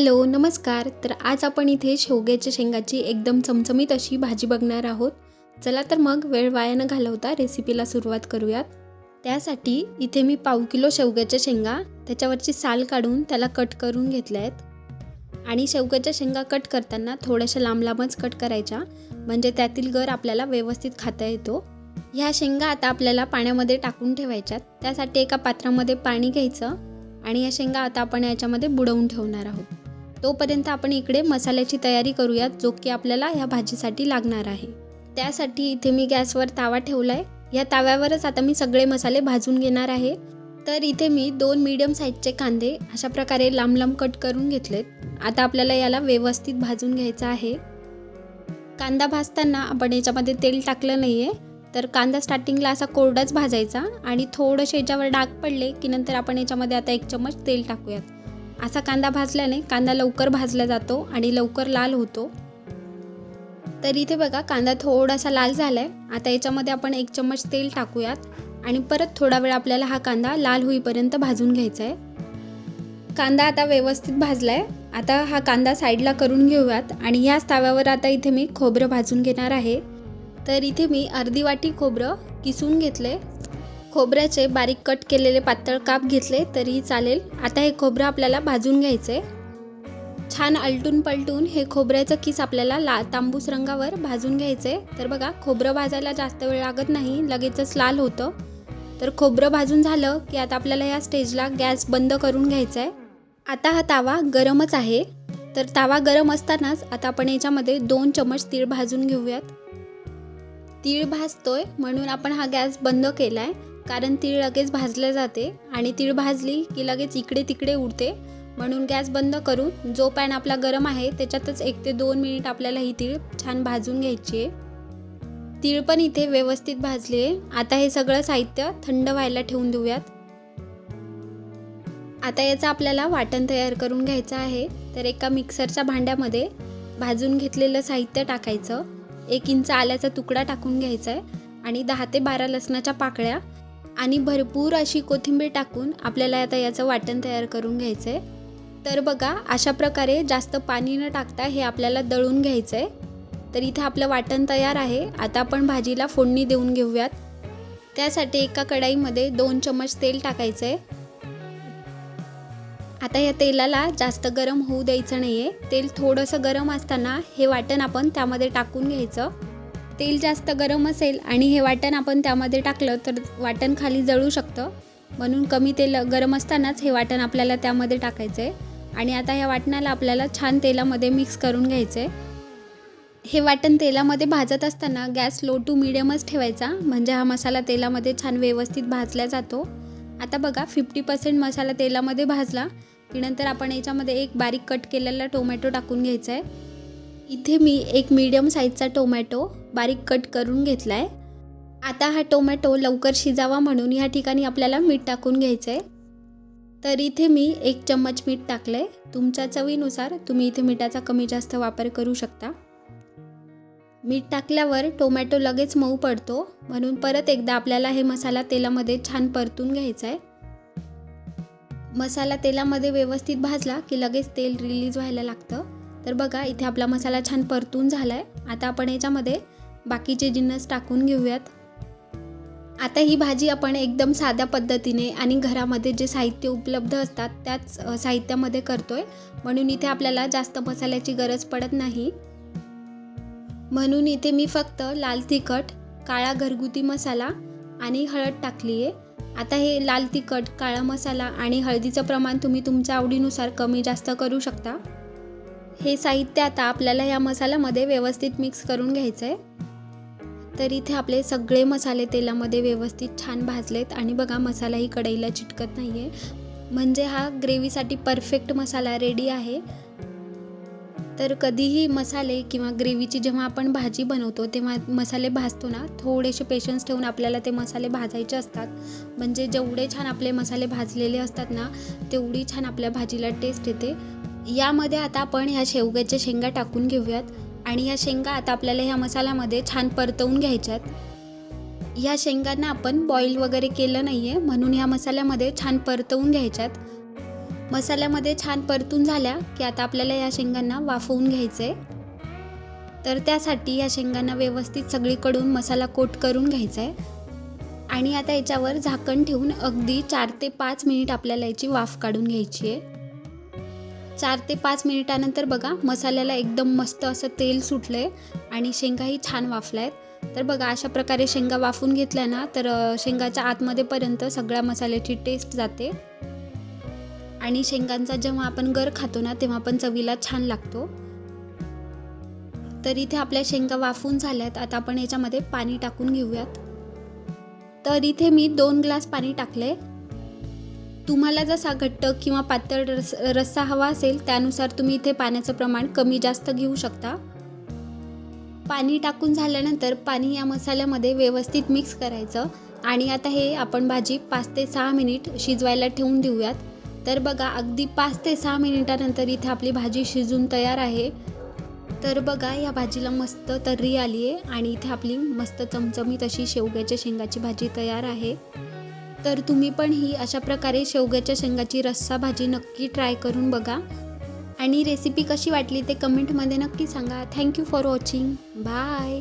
Hello नमस्कार. तर आज आपण इथे शेवग्याच्या शेंगाची एकदम चमचमीत अशी भाजी बघणार आहोत. चला तर मग वेळ वाया न घालवता रेसिपीला सुरुवात करूयात. त्यासाठी इथे मी पाव किलो शेवग्याच्या शेंगा त्याच्यावरची साल काढून त्याला कट करून घेतल्या आहेत. आणि शेवग्याच्या शेंगा कट करताना थोड्याशा लांब लांबच कट करायच्या म्हणजे त्यातील गर आपल्याला व्यवस्थित खाता येतो. ह्या शेंगा आता आपल्याला पाण्यामध्ये टाकून ठेवायच्यात. त्यासाठी एका पात्रामध्ये पाणी घ्यायचं आणि या शेंगा आता आपण याच्यामध्ये बुडवून ठेवणार आहोत. तोपर्यंत आपण इकडे मसाल्याची तयारी करूयात जो की आपल्याला ह्या भाजीसाठी लागणार आहे. त्यासाठी इथे मी गॅसवर तावा ठेवला आहे या ताव्यावरच आता मी सगळे मसाले भाजून घेणार आहे. तर इथे मी दोन मीडियम साईजचे कांदे अशा प्रकारे लांब लांब कट करून घेतलेत. आता आपल्याला याला व्यवस्थित भाजून घ्यायचा आहे. कांदा भाजताना आपण याच्यामध्ये तेल टाकलं नाही आहे तर कांदा स्टार्टिंगला असा कोरडाच भाजायचा आणि थोडंसे याच्यावर डाग पडले की नंतर आपण याच्यामध्ये आता एक चमच तेल टाकूयात. असा कांदा भाजल्याने कांदा लवकर भाजला जातो आणि लवकर लाल होतो. तर इथे बघा कांदा थोडासा लाल झाला आहे आता याच्यामध्ये आपण एक चम्मच तेल टाकूयात आणि परत थोडा वेळ आपल्याला हा कांदा लाल होईपर्यंत भाजून घ्यायचा आहे कांदा आता व्यवस्थित भाजला आहे आता हा कांदा साईडला करून घेऊयात आणि ह्याच ताव्यावर आता इथे मी खोबरं भाजून घेणार आहे. तर इथे मी अर्धी वाटी खोबरं किसून घेतले खोबऱ्याचे बारीक कट केलेले पातळ काप घेतले तरीही चालेल. आता हे खोबरं आपल्याला भाजून घ्यायचे छान आलटून पलटून हे खोबऱ्याचं किस आपल्याला ला तांबूस रंगावर भाजून घ्यायचे तर बघा खोबरं भाजायला जास्त वेळ लागत नाही लगेचच लाल होतं. तर खोबरं भाजून झालं की आता आपल्याला या स्टेजला गॅस बंद करून घ्यायचा आहे आता हा तावा गरमच आहे. तर तावा गरम असतानाच आता आपण याच्यामध्ये दोन चमच तीळ भाजून घेऊयात. तीळ भाजतोय म्हणून आपण हा गॅस बंद केला आहे कारण तीळ लगेच भाजले जाते आणि तीळ भाजली की लगेच इकडे तिकडे उडते. म्हणून गॅस बंद करून जो पॅन आपला गरम आहे त्याच्यातच एक ते दोन मिनिट आपल्याला ही तीळ छान भाजून घ्यायची आहे. तीळ पण इथे व्यवस्थित भाजली आहे. आता हे सगळं साहित्य थंड व्हायला ठेवून देऊयात. आता याचं आपल्याला वाटण तयार करून घ्यायचं आहे. तर एका मिक्सरच्या भांड्यामध्ये भाजून घेतलेलं साहित्य टाकायचं. एक इंच आल्याचा तुकडा टाकून घ्यायचा आहे. आणि दहा ते बारा लसणाच्या पाकळ्या आणि भरपूर अशी कोथिंबीर टाकून आपल्याला आता याचं वाटण तयार करून घ्यायचं आहे तर बघा अशा प्रकारे जास्त पाणी न टाकता हे आपल्याला दळून घ्यायचं आहे तर इथे आपलं वाटण तयार आहे. आता आपण भाजीला फोडणी देऊन घेऊयात. त्यासाठी एका कढाईमध्ये दोन चमच तेल टाकायचं आहे आता या तेलाला जास्त गरम होऊ द्यायचं नाही आहे तेल थोडंसं गरम असताना हे वाटण आपण त्यामध्ये टाकून घ्यायचं. तेल जास्त गरम असेल आणि हे वाटण आपण त्यामध्ये टाकलं तर वाटण खाली जळू शकतं. म्हणून कमी तेल गरम असतानाच हे वाटण आपल्याला त्यामध्ये टाकायचं आहे आणि आता ह्या वाटणाला आपल्याला छान तेलामध्ये मिक्स करून घ्यायचं आहे हे वाटण तेलामध्ये भाजत असताना गॅस लो टू मिडियमच ठेवायचा. म्हणजे हा मसाला तेलामध्ये छान व्यवस्थित भाजला जातो. आता बघा फिफ्टी पर्सेंट मसाला तेलामध्ये भाजला. की नंतर आपण याच्यामध्ये एक बारीक कट केलेला टोमॅटो टाकून घ्यायचा आहे इथे मी एक मीडियम साईजचा टोमॅटो बारीक कट करून घेतला आहे आता हा टोमॅटो लवकर शिजावा म्हणून ह्या ठिकाणी आपल्याला मीठ टाकून घ्यायचं आहे तर इथे मी एक चम्मच मीठ टाकलं आहे तुमच्या चवीनुसार तुम्ही इथे मिठाचा कमी जास्त वापर करू शकता. मीठ टाकल्यावर टोमॅटो लगेच मऊ पडतो. म्हणून परत एकदा आपल्याला हे मसाला तेलामध्ये छान परतून घ्यायचा आहे मसाला तेलामध्ये व्यवस्थित भाजला की लगेच तेल रिलीज व्हायला लागतं. तर बघा इथे आपला मसाला छान परतून झाला आहे आता आपण याच्यामध्ये बाकीचे जिन्नस टाकून घेऊयात. आता ही भाजी आपण एकदम साध्या पद्धतीने आणि घरामध्ये जे साहित्य उपलब्ध असतात त्याच साहित्यामध्ये करतो आहे म्हणून इथे आपल्याला जास्त मसाल्याची गरज पडत नाही. म्हणून इथे मी फक्त लाल तिखट काळा घरगुती मसाला आणि हळद टाकली आहे आता हे लाल तिखट काळा मसाला आणि हळदीचं प्रमाण तुम्ही तुमच्या आवडीनुसार कमी जास्त करू शकता. हे साहित्य आता आपल्याला या मसाल्यामध्ये व्यवस्थित मिक्स करून घ्यायचं आहे तर इथे आपले सगळे मसाले तेलामध्ये व्यवस्थित छान भाजलेत आणि बघा मसालाही कढईला चिटकत नाही आहे म्हणजे हा ग्रेव्हीसाठी परफेक्ट मसाला रेडी आहे. तर कधीही मसाले किंवा ग्रेव्हीची जेव्हा आपण भाजी बनवतो तेव्हा मसाले भाजतो ना थोडेसे पेशन्स ठेवून आपल्याला ते मसाले भाजायचे असतात. म्हणजे जेवढे छान आपले मसाले भाजलेले असतात ना तेवढी छान आपल्या भाजीला टेस्ट येते. यामध्ये आता आपण ह्या शेवग्याच्या शेंगा टाकून घेऊयात. आणि ह्या शेंगा आता आपल्याला ह्या मसाल्यामध्ये छान परतवून घ्यायच्यात. ह्या शेंगांना आपण बॉईल वगैरे केलं नाही आहे म्हणून ह्या मसाल्यामध्ये छान परतवून घ्यायच्यात. मसाल्यामध्ये छान परतून झाल्या की आता आपल्याला या शेंगांना वाफवून घ्यायचं आहे तर त्यासाठी या शेंगांना व्यवस्थित सगळीकडून मसाला कोट करून घ्यायचा आहे आणि आता याच्यावर झाकण ठेवून अगदी चार ते पाच मिनिट आपल्याला याची वाफ काढून घ्यायची आहे चार ते पाच मिनिटानंतर बघा मसाल्याला एकदम मस्त असं तेल सुटलं आहे आणि शेंगाही छान वाफल्या आहेत तर बघा अशा प्रकारे शेंगा वाफून घेतल्या ना तर शेंगाच्या आतमध्येपर्यंत सगळ्या मसाल्याची टेस्ट जाते. आणि शेंगांचा जेव्हा आपण गर खातो ना तेव्हा पण चवीला छान लागतो. तर इथे आपल्या शेंगा वाफून झाल्यात. आता आपण याच्यामध्ये पाणी टाकून घेऊयात. तर इथे मी दोन ग्लास पाणी टाकले तुम्हाला जसा घट्ट किंवा पातळ रस रस्सा हवा असेल त्यानुसार तुम्ही इथे पाण्याचं प्रमाण कमी जास्त घेऊ शकता. पाणी टाकून झाल्यानंतर पाणी या मसाल्यामध्ये व्यवस्थित मिक्स करायचं. आणि आता हे आपण भाजी पाच ते सहा मिनिट शिजवायला ठेवून देऊयात. तर बघा अगदी पाच ते सहा मिनिटानंतर इथे आपली भाजी शिजून तयार आहे. तर बघा या भाजीला मस्त तर्री आली आहे आणि इथे आपली मस्त चमचमीत अशी शेवग्याच्या शेंगाची भाजी तयार आहे. तर तुम्ही पण ही अशा प्रकारे शेवग्याच्या शेंगाची रस्सा भाजी नक्की ट्राय करून बघा. आणि रेसिपी कशी वाटली ते कमेंटमध्ये नक्की सांगा. Thank you for watching bye